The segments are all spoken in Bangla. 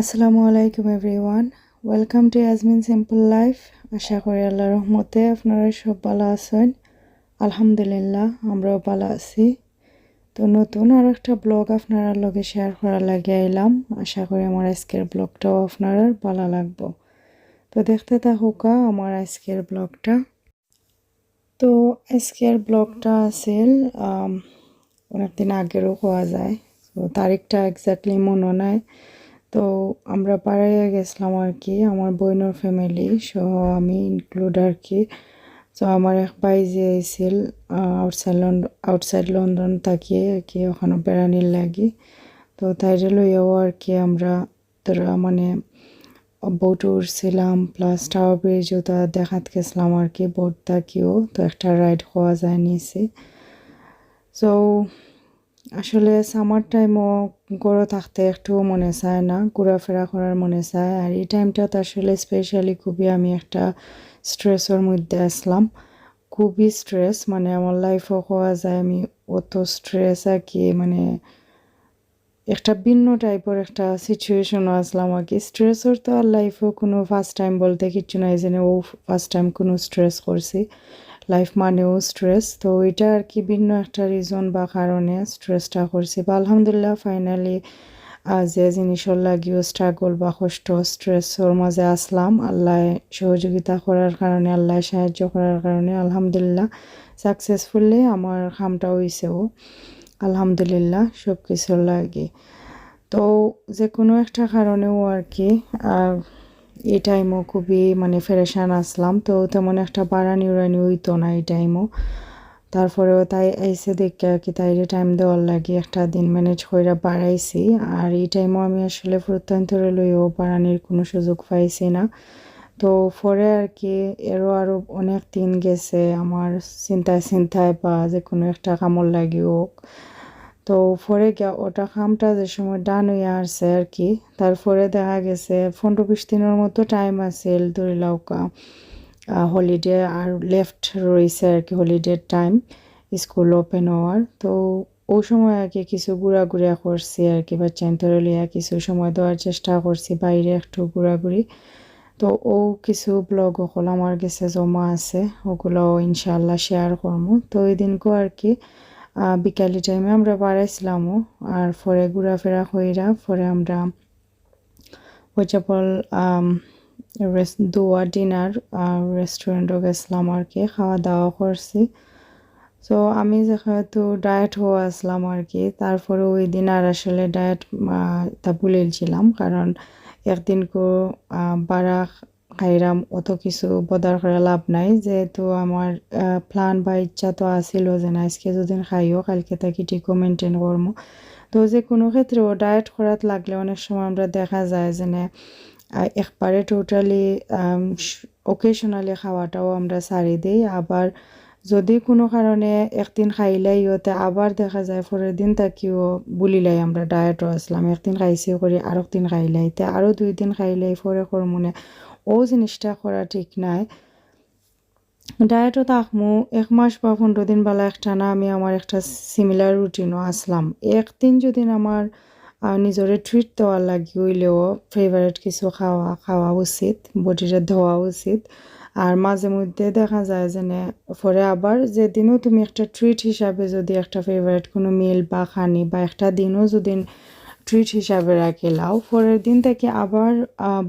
আসসালামু আলাইকুম everyone welcome to Yasmin simple life আশা করি আল্লাহ রহমতে আপনারা সব ভালো আছেন। আলহামদুলিল্লাহ, আমরাও ভালো আছি। তো নতুন আর একটা ব্লগ আপনারা লগে শেয়ার করার লাগে আইলাম। আশা করি আমার আজকের ব্লগটাও আপনার ভালো লাগবো। তো দেখতে থাকুকা আমার আজকের ব্লগটা তো আজকের ব্লগটা আছিল অনেকদিন আগেরও কোয়া যায়। তো তারিখটা এক্স্যাক্টলি মনে নাই। তো আমরা পাড়াইয়া গেছিলাম আর কি, আমার বোনের ফ্যামিলি সহ আমি ইনক্লুড আর কি। তো আমার এক ভাই যে আইছিল আউটসাইড লন্ডন আউটসাইড লন্ডন থাকিয়ে আর কি, ওখানে বেড়ানির লাগি। তো তাইরে লইয়াও আর কি আমরা, তোরা মানে বোট উঠছিলাম প্লাস টাওয়ার ব্রিজও তা দেখাত গেছিলাম আর কি বোট থাকিও তো একটা রাইড হওয়া যায় নিয়েছি সো আসলে সামার টাইমও গড়ে থাকতে একটু মনে চায় না, ঘোরাফেরা করার মনে চায়। আর এই টাইমটাতে আসলে স্পেশালি খুবই আমি একটা স্ট্রেসের মধ্যে আসলাম। খুবই স্ট্রেস মানে আমার লাইফও হওয়া যায়, আমি অত স্ট্রেস আর কি মানে একটা ভিন্ন টাইপের একটা সিচুয়েশনও আসলাম আর কি। স্ট্রেসের তো আর লাইফেও কোনো ফার্স্ট টাইম বলতে কিচ্ছু নাই যে ও ফার্স্ট টাইম কোনো স্ট্রেস করছি। লাইফ মানেও স্ট্রেস তো এটা আর কি ভিন্ন একটা রিজন বা কারণে স্ট্রেসটা করছি। বা আলহামদুলিল্লাহ ফাইনালি যে জিনিসের লাগিও স্ট্রাগল বা কষ্ট স্ট্রেসর মাঝে আসলাম। আল্লাহ সহযোগিতা করার কারণে, আল্লাহ সাহায্য করার কারণে, আলহামদুলিল্লাহ সাকসেসফুলি আমার কামটা হয়েছেও আলহামদুলিল্লাহ সব কিছুর লাগে। তো যে কোনো একটা কারণেও আর কি এই টাইমও খুবই মানে ফেরেশান আসলাম, তো তেমন একটা বাড়ানি উড়ানি হইতো না এই টাইমও তারপরেও তাই আইসে দেখে আর কি তাইরে টাইম দেওয়ার লাগে একটা দিন ম্যানেজ করে বাড়াইছি। আর এই টাইমও আমি আসলে প্রত্যন্তরে লইও বাড়ানির কোনো সুযোগ পাইছি না। তো পরে আর কি, এরও আরও অনেক দিন গেছে আমার চিন্তায় চিন্তায় বা যে কোনো একটা কামড় লাগে হোক তো পরে গিয়া ওটা খামটা যে সময় ডান হইয়া আসছে আর কি, তারপরে দেখা গেছে পনেরো বিশ দিনের মতো টাইম আছিল ধরে লাউকা হলিডে আর লেফট রয়েছে আর কি হলিডের টাইম স্কুল ওপেন হওয়ার। তো ওই সময় আর কি কিছু ঘোরাঘুরিয়া করছি আর কি বাচ্চা ধরে লিয়া কিছু সময় দেওয়ার চেষ্টা করছি, বাইরে একটু ঘোরাঘুরি। তো ও কিছু ব্লগ ওগুলো আমার কাছে জমা আছে, ওগুলো ইনশাল্লাহ শেয়ার করব তো ওই দিনকেও আর কি বিকালি টাইমে আমরা বাড়াইছিলামও আর পরে ঘোরাফেরা কইরা পরে আমরা ওইচাপল দোয়া ডিনার রেস্টুরেন্টও গেছিলাম আর কি খাওয়া দাওয়া করছি। সো আমি যেহেতু ডায়েট হওয়া আসলাম আর কি, তারপরে ওই দিন আর আসলে ডায়েট তা ভুলেছিলাম কারণ একদিন কো বাড়া খাইরাম অত কিছু বদার করে লাভ নাই। যেহেতু আমার প্ল্যান বা ইচ্ছা তো আসিল যে না, আজকে যদি খাইও, কালকে তাকে ঠিকও মেনটেন করব তো যে কোনো ক্ষেত্রেও ডায়েট করাত লাগলে অনেক সময় আমরা দেখা যায় যে একবারে টোটালি ওকেশনালি খাওয়াটাও আমরা সারি দিই। আবার যদি কোনো কারণে একদিন খাইলাই ইয়তে আবার দেখা যায় পরের দিন তাকিও বুলিলাই আমরা ডায়েটও আসলাম। একদিন খাইছেও করি আর একদিন খাইলাই আরও দুই দিন খাইলাই পরে করমনে ও জিনিসটা করা ঠিক নাই। ডায়েটও থাকমু এক মাস বা পনেরো দিন বেলা একটা না আমি আমার একটা সিমিলার রুটিনও আসলাম একদিন যদি আমার নিজরে ট্রিট দেওয়ার লাগি হইলেও ফেভারেট কিছু খাওয়া খাওয়া উচিত বডিটা ধোয়া উচিত। আর মাঝে মধ্যে দেখা যায় যে পরে আবার যেদিনও তুমি একটা ট্রিট হিসাবে যদি একটা ফেভারেট কোনো মিল বা খানি বা একটা দিনও যদি ট্রিট হিসাবে রাখি লাও পরের দিন থেকে আবার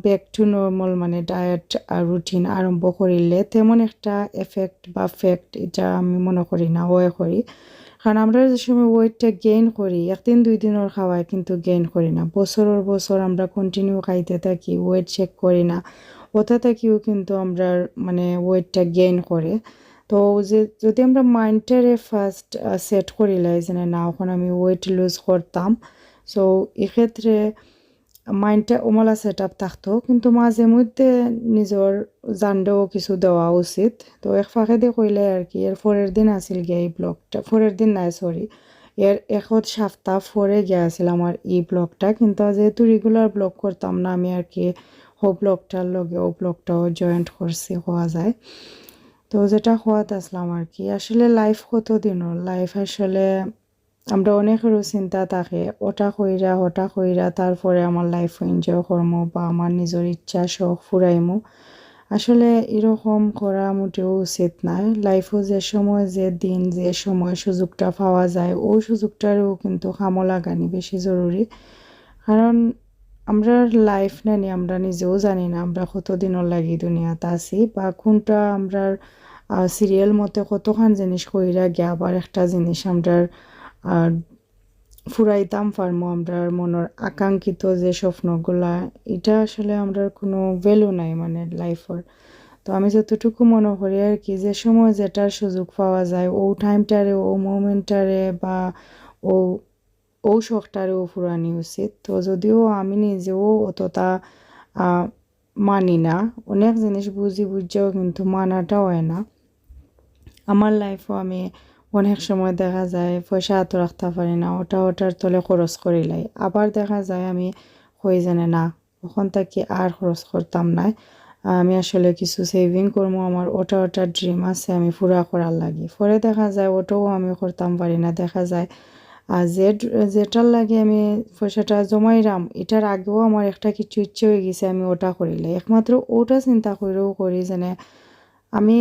ব্যাক টু নর্মাল মানে ডায়েট রুটিন আরম্ভ করিলে তেমন একটা এফেক্ট বা ফেক্ট এটা আমি মনে করি না ওয়ে করি। কারণ আমরা যে সময় ওয়েটটা গেইন করি, একদিন, দুই দিনের খাওয়ায় কিন্তু গেইন করি না। বছরের বছর আমরা কন্টিনিউ খাইতে থাকি ওয়েট চেক করি না। ওটা থেকেও কিন্তু আমরা মানে ওয়েটটা গেইন করে। তো যে, যদি আমরা মাইন্ডটারে ফার্স্ট সেট করিলাই যে না, এখন আমি ওয়েট লুজ করতাম। সো এক্ষেত্রে মাইন্ডটা ওমলা সেট আপ থাকতো, কিন্তু মাঝে মধ্যে নিজের জানডেও কিছু দেওয়া উচিত। তো এক ফাঁকে দিয়ে কইলে আর কি, এর পরের দিন আসিল গিয়ে এই ব্লগটা পরের দিন নাই সরি এর একত সপ্তাহ গিয়ে আসিল আমার এই ব্লগটা কিন্তু যেহেতু রেগুলার ব্লগ করতাম না, আমি আর কি হো ব্লগটার লগে ও ব্লগটাও জয়েন্ট করছি, হওয়া যায়। তো যেটা হওয়াত আসলাম আর কি, আসলে লাইফ কত দিনও লাইফ আসলে আমরা অনেকেরও চিন্তা থাকে। ওটা কইরা ওটা কইরা, তারপরে আমার লাইফ এনজয় করব বা আমার নিজের ইচ্ছা, শখ ফুরাইমু। আসলে এরকম করা মোটেও উচিত নয় লাইফও যে সময়, যে দিন, যে সময় সুযোগটা পাওয়া যায় ওই সুযোগটারও কিন্তু কামো লাগানি বেশি জরুরি। কারণ আমরা লাইফ নানি আমরা নিজেও জানি না আমরা কতদিনও লাগি দুনিয়াতে আছি বা কোনটা আমরা সিরিয়াল মতে কতখান জিনিস কইরা গিয়া আবার একটা জিনিস আমরা ফুরাইতাম পারমো আমরা মনের আকাঙ্ক্ষিত যে স্বপ্নগুলা, এটা আসলে আমরা কোনো ভ্যালু নাই মানে লাইফের তো আমি যতটুকু মনে করি আর কি, যে সময় যেটার সুযোগ পাওয়া যায়, ও টাইমটারে ও মোমেন্টটারে বা ও ও শখটারেও ফুরানি উচিত। তো যদিও আমি নিজেও অতটা মানি না, অনেক জিনিস বুঝি বুঝছেও কিন্তু মানাটা হয় না। আমার লাইফও আমি অনেক সময় দেখা যায় পয়সা হাত রাখতে পারি না, ওটা ওটার তলে খরচ করিলাই আবার দেখা যায় আমি হয়ে জানে না, ওখান থেকে আর খরচ করতাম না। আমি আসলে কিছু সেভিং করব, আমার ওটা ওটা ড্রিম আছে, আমি পুরা করার লাগি। পরে দেখা যায় ওটাও আমি করতাম পারি না, দেখা যায়, আর যে যেটার লাগে আমি পয়সাটা জমাইরাম এটার আগেও আমার একটা কিছু ইচ্ছে হয়ে গেছে আমি ওটা করিলে একমাত্র ওটা চিন্তা করেও করি যেন আমি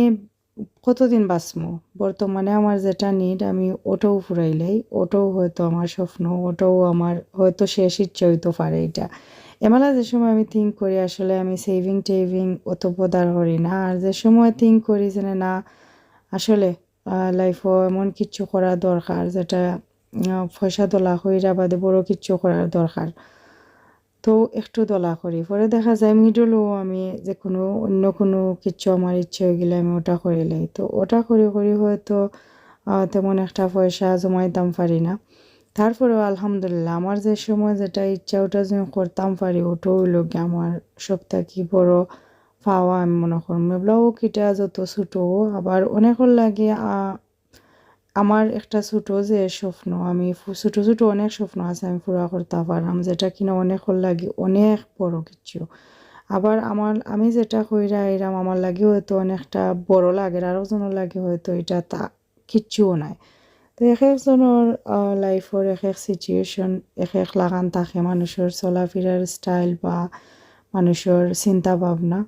কতদিন বাঁচমো? বর্তমানে আমার যেটা নিড আমি ওটাও ফুরাইলাই ওটাও হয়তো আমার স্বপ্ন, ওটাও আমার হয়তো শেষ ইচ্ছে হইতে পারে এটা। এমালা যে সময় আমি থিঙ্ক করি, আসলে আমি সেভিং টেভিং অত পদার করি না। আর যে সময় থিঙ্ক করি যে না আসলে লাইফও এমন কিছু করা দরকার যেটা পয়সা তোলা হইরা বাদে বড় কিছু করার দরকার। তো একটু দলা করি। পরে দেখা যায় মিডলও আমি যে কোনো অন্য কোনো কিছু আমার ইচ্ছে হয়ে গেলে আমি ওটা করে লাই। তো ওটা করে, করি হয়তো তেমন একটা পয়সা জমাইতাম পারি না। তারপরেও আলহামদুলিল্লাহ আমার যে সময় যেটা ইচ্ছা ওটা যদি করতাম পারি, ওটাও হইল আমার সব কি বড় পাওয়া আমি মনে করম এগুলাও কিটা যত ছোটো আবার অনেকের লাগে আমার একটা ছোটো যে স্বপ্ন, আমি ছোটো ছোটো অনেক স্বপ্ন আছে আমি পুরা করতে পারলাম যেটা কিনা অনেক লাগে অনেক বড় কিছু। আবার আমার, আমি যেটা কইরা এরাম আমার লাগে হয়তো অনেকটা বড় লাগে আরও জনের লাগে হয়তো এটা তা কিচ্ছুও নাই। তো এক একজনের লাইফের এক এক সিচুয়েশন এক এক লাগান থাকে মানুষের চলাফেরার স্টাইল বা মানুষের চিন্তা ভাবনা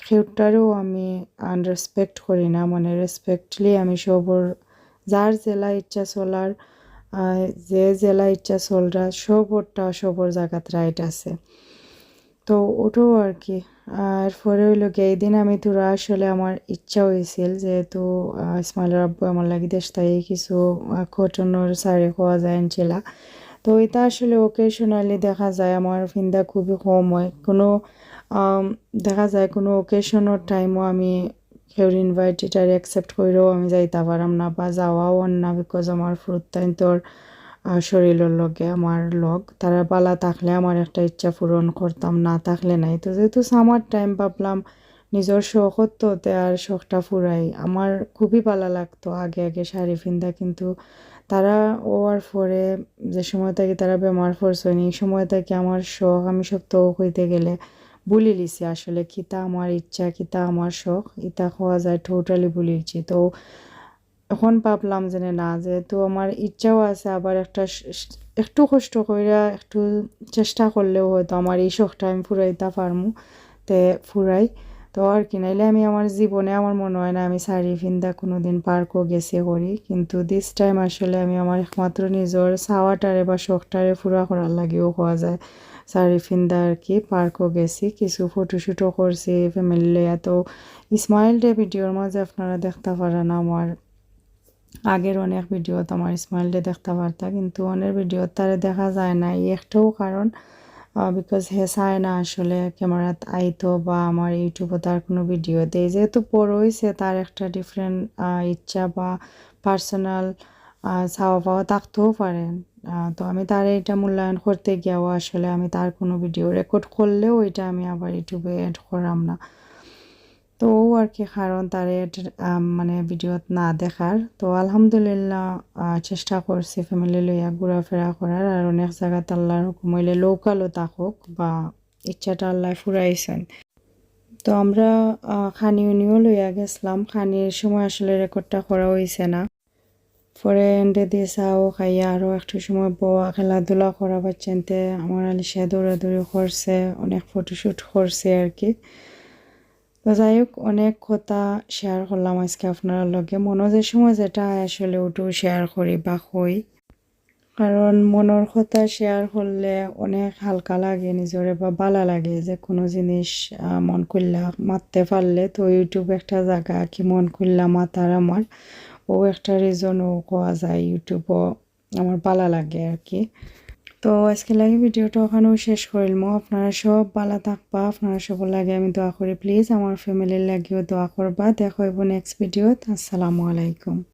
সেটারও আমি আনরেসপেক্ট করি না মানে রেসপেক্টলি আমি সবর যার জেলা ইচ্ছা চলার যে জেলা ইচ্ছা চলরা সবরটা সবর জায়গাত রাইট আছে। তো ওটাও আর কি আর এরপরে হইল গিয়ে এই দিন আমি তোরা আসলে আমার ইচ্ছা হয়েছিল যেহেতু ইসমাইলের আব্বু আমার লাগি দেশটাই কিছু কটনের শাড়ি খাওয়া যায় আনছিলা। তো এটা আসলে ওকেশনালি দেখা যায় আমার ফিন্দা খুবই কম হয়। কোনো দেখা যায় কোনো ওকেশনের টাইমও আমি কেউর ইনভাইট এটার অ্যাকসেপ্ট করেও আমি যাইতে পারাম না বা যাওয়াও না বিকজ আমার ফ্রুট টাইম তোর শরীরের লগে আমার লগ। তারা বালা থাকলে আমার একটা ইচ্ছা পূরণ করতাম, না থাকলে নাই। তো যেহেতু সামার টাইম ভাবলাম, নিজের শখ হতো, তে আর শখটা ফুরাই। আমার খুবই ভালো লাগতো আগে আগে শাড়ি ফিন্দা কিন্তু তারা ওয়ার পরে যে সময় থেকে তারা বেমার পড়ছে এই সময় থেকে আমার শখ, আমি সব তো হইতে গেলে বলি লিছি আসলে কিতা আমার ইচ্ছা, কিতা আমার শখ ইতা খাওয়া যায় টোটালি বলিছি তো এখন ভাবলাম যে না যেহেতু আমার ইচ্ছাও আছে আবার একটা একটু কষ্ট কইরা একটু চেষ্টা করলেও হয়তো আমার এই শখটা আমি ফুরাইতে পারমু তে ফুরাই তো আর কি, নাইলে আমি আমার জীবনে আমার মনে হয় না, আমি শাড়ি ফিন্দা কোনো দিন পার্কও গেছে করি কিন্তু দিস টাইম আসলে আমি আমার একমাত্র নিজের চাওয়াটারে বা শখটারে ফুরা করার লাগেও হওয়া যায়। শাড়ি ফিন্দা আর কি পার্কও গেছি, কিছু ফটোশ্যুটও করছি ফ্যামিলি লইয়া তো স্মাইল ডে ভিডিওর মাঝে আপনারা দেখতে পারেন আমার। আগের অনেক ভিডিওত আমার স্মাইল ডে দেখতে পারতা, কিন্তু অনেক ভিডিও তারে দেখা যায় না। এই একটাও কারণ বিকজ হে চায় না আসলে ক্যামেরাত আইতো বা আমার ইউটিউবে তার কোনো ভিডিও দেয়। যেহেতু হয়েছে তার একটা ডিফারেন্ট ইচ্ছা বা পার্সোনাল চাওয়া পাওয়া থাকতেও পারেন তো আমি তার এটা মূল্যায়ন করতে গিয়েও আসলে আমি তার কোনো ভিডিও রেকর্ড করলেও এটা আমি আবার ইউটিউবে অ্যাড করাম না। তো ও আর কি কারণ তার মানে ভিডিওত না দেখার। তো আলহামদুলিল্লাহ চেষ্টা করছি ফ্যামিলি লইয়া ঘোরাফেরা করার আর অনেক জায়গাতে আল্লাহর হুকুম হইলে লোকালও থাকুক বা ইচ্ছাটা আল্লাহ ফুরাইছেন। তো আমরা খানি উনিও লইয়া গেছিলাম। খানির সময় আসলে রেকর্ডটা করা হয়েছে না। পরে এন্ডে দিয়ে চাও খাইয়া আরও একটু সময় বয়া খেলাধুলা করা বাচ্চানতে আমার আলিশা দৌড়াদৌড়ি করছে, অনেক ফটোশ্যুট করছে আর কি। তো যাই হোক অনেক কথা শেয়ার করলাম আজকে আপনার লগে। মনে যে সময় যেটা আসলে ওটু শেয়ার করি বা কই। কারণ মনের কথা শেয়ার করলে অনেক হালকা লাগে, নিজরে বা ভালো লাগে যে কোনো জিনিস মন করলা মারতে পারলে। তো ইউটিউব একটা জায়গা কি মন করলা মাতার আমার। ও একটা রিজনও কোয়া যায় ইউটিউবও আমার ভালো লাগে আর কি। তো আজকে লাগে ভিডিওটা ওখানেও শেষ করিলমো আপনারা সব ভালো থাকবা, আপনারা সব লাগে আমি দোয়া করি। প্লিজ আমার ফ্যামিলির লাগেও দোয়া করবা। দেখো নেক্সট ভিডিওত আসসালামু আলাইকুম।